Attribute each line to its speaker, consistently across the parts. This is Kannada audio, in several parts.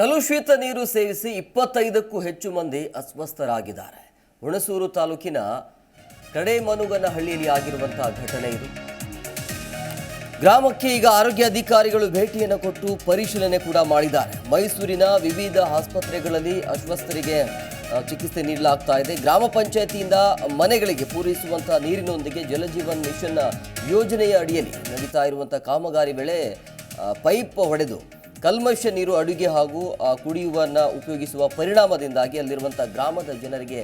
Speaker 1: ಕಲುಷಿತ ನೀರು ಸೇವಿಸಿ ಇಪ್ಪತ್ತೈದಕ್ಕೂ ಹೆಚ್ಚು ಮಂದಿ ಅಸ್ವಸ್ಥರಾಗಿದ್ದಾರೆ. ಹುಣಸೂರು ತಾಲೂಕಿನ ಕಡೆಮನುಗನಹಳ್ಳಿಯಲ್ಲಿ ಆಗಿರುವಂತಹ ಘಟನೆ ಇದು. ಗ್ರಾಮಕ್ಕೆ ಈಗ ಆರೋಗ್ಯ ಅಧಿಕಾರಿಗಳು ಭೇಟಿಯನ್ನು ಕೊಟ್ಟು ಪರಿಶೀಲನೆ ಕೂಡ ಮಾಡಿದ್ದಾರೆ. ಮೈಸೂರಿನ ವಿವಿಧ ಆಸ್ಪತ್ರೆಗಳಲ್ಲಿ ಅಸ್ವಸ್ಥರಿಗೆ ಚಿಕಿತ್ಸೆ ನೀಡಲಾಗ್ತಾ ಇದೆ. ಗ್ರಾಮ ಪಂಚಾಯತಿಯಿಂದ ಮನೆಗಳಿಗೆ ಪೂರೈಸುವಂತಹ ನೀರಿನೊಂದಿಗೆ ಜಲಜೀವನ್ ಮಿಷನ್ನ ಯೋಜನೆಯ ಅಡಿಯಲ್ಲಿ ನಡೀತಾ ಇರುವಂತಹ ಕಾಮಗಾರಿ ವೇಳೆ ಪೈಪ್ ಹೊಡೆದು ಕಲ್ಮಶ ನೀರು ಅಡುಗೆ ಹಾಗೂ ಕುಡಿಯುವನ್ನ ಉಪಯೋಗಿಸುವ ಪರಿಣಾಮದಿಂದಾಗಿ ಅಲ್ಲಿರುವಂಥ ಗ್ರಾಮದ ಜನರಿಗೆ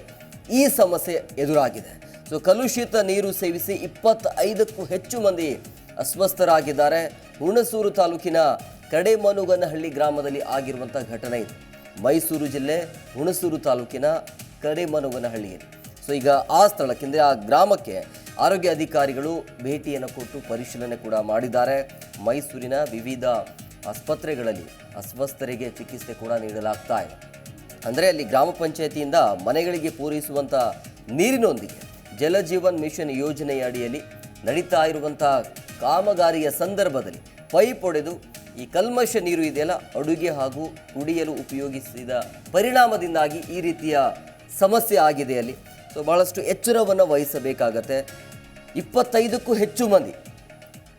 Speaker 1: ಈ ಸಮಸ್ಯೆ ಎದುರಾಗಿದೆ. ಸೊ ಕಲುಷಿತ ನೀರು ಸೇವಿಸಿ ಇಪ್ಪತ್ತೈದಕ್ಕೂ ಹೆಚ್ಚು ಮಂದಿ ಅಸ್ವಸ್ಥರಾಗಿದ್ದಾರೆ. ಹುಣಸೂರು ತಾಲೂಕಿನ ಕಡೆಮನುಗನಹಳ್ಳಿ ಗ್ರಾಮದಲ್ಲಿ ಆಗಿರುವಂಥ ಘಟನೆ ಇದು. ಮೈಸೂರು ಜಿಲ್ಲೆ ಹುಣಸೂರು ತಾಲೂಕಿನ ಕಡೆಮನುಗನಹಳ್ಳಿಯಲ್ಲಿ. ಸೊ ಈಗ ಆ ಸ್ಥಳಕ್ಕೆ ಅಂದರೆ ಆ ಗ್ರಾಮಕ್ಕೆ ಆರೋಗ್ಯ ಅಧಿಕಾರಿಗಳು ಭೇಟಿಯನ್ನು ಕೊಟ್ಟು ಪರಿಶೀಲನೆ ಕೂಡ ಮಾಡಿದ್ದಾರೆ. ಮೈಸೂರಿನ ವಿವಿಧ ಆಸ್ಪತ್ರೆಗಳಲ್ಲಿ ಅಸ್ವಸ್ಥರಿಗೆ ಚಿಕಿತ್ಸೆ ಕೂಡ ನೀಡಲಾಗ್ತಾ ಇದೆ. ಅಂದರೆ ಅಲ್ಲಿ ಗ್ರಾಮ ಪಂಚಾಯತಿಯಿಂದ ಮನೆಗಳಿಗೆ ಪೂರೈಸುವಂಥ ನೀರಿನೊಂದಿಗೆ ಜಲಜೀವನ್ ಮಿಷನ್ ಯೋಜನೆಯ ಅಡಿಯಲ್ಲಿ ನಡೀತಾ ಇರುವಂತಹ ಕಾಮಗಾರಿಯ ಸಂದರ್ಭದಲ್ಲಿ ಪೈಪ್ ಒಡೆದು ಈ ಕಲ್ಮಶ ನೀರು ಇದೆಯಲ್ಲ, ಅಡುಗೆ ಹಾಗೂ ಕುಡಿಯಲು ಉಪಯೋಗಿಸಿದ ಪರಿಣಾಮದಿಂದಾಗಿ ಈ ರೀತಿಯ ಸಮಸ್ಯೆ ಆಗಿದೆ ಅಲ್ಲಿ. ಸೊ ಭಾಳಷ್ಟು ಎಚ್ಚರವನ್ನು ವಹಿಸಬೇಕಾಗತ್ತೆ. ಇಪ್ಪತ್ತೈದಕ್ಕೂ ಹೆಚ್ಚು ಮಂದಿ,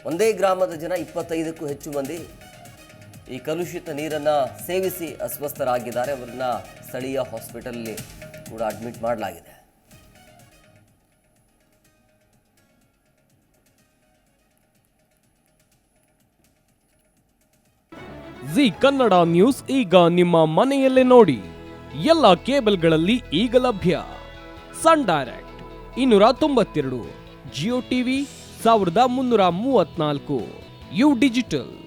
Speaker 1: ಒಂದೇ ಗ್ರಾಮದ ಜನ ಇಪ್ಪತ್ತೈದಕ್ಕೂ ಹೆಚ್ಚು ಮಂದಿ ಈ ಕಲುಷಿತ ನೀರನ್ನು ಸೇವಿಸಿ ಅಸ್ವಸ್ಥರಾಗಿದ್ದಾರೆ. ಅವರನ್ನ ಸ್ಥಳೀಯ ಹಾಸ್ಪಿಟಲಲ್ಲಿ ಕೂಡ ಅಡ್ಮಿಟ್ ಮಾಡಲಾಗಿದೆ.
Speaker 2: ಜಿ ಕನ್ನಡ ನ್ಯೂಸ್ ಈಗ ನಿಮ್ಮ ಮನೆಯಲ್ಲೇ ನೋಡಿ. ಎಲ್ಲ ಕೇಬಲ್ಗಳಲ್ಲಿ ಈಗ ಲಭ್ಯ. ಸನ್ ಡೈರೆಕ್ಟ್ ಇನ್ನೂರ ತೊಂಬತ್ತೆರಡು, ಜಿಯೋ ಟಿವಿ ಸಾವಿರದ ಮುನ್ನೂರ ಮೂವತ್ನಾಲ್ಕು ಯು ಡಿಜಿಟಲ್.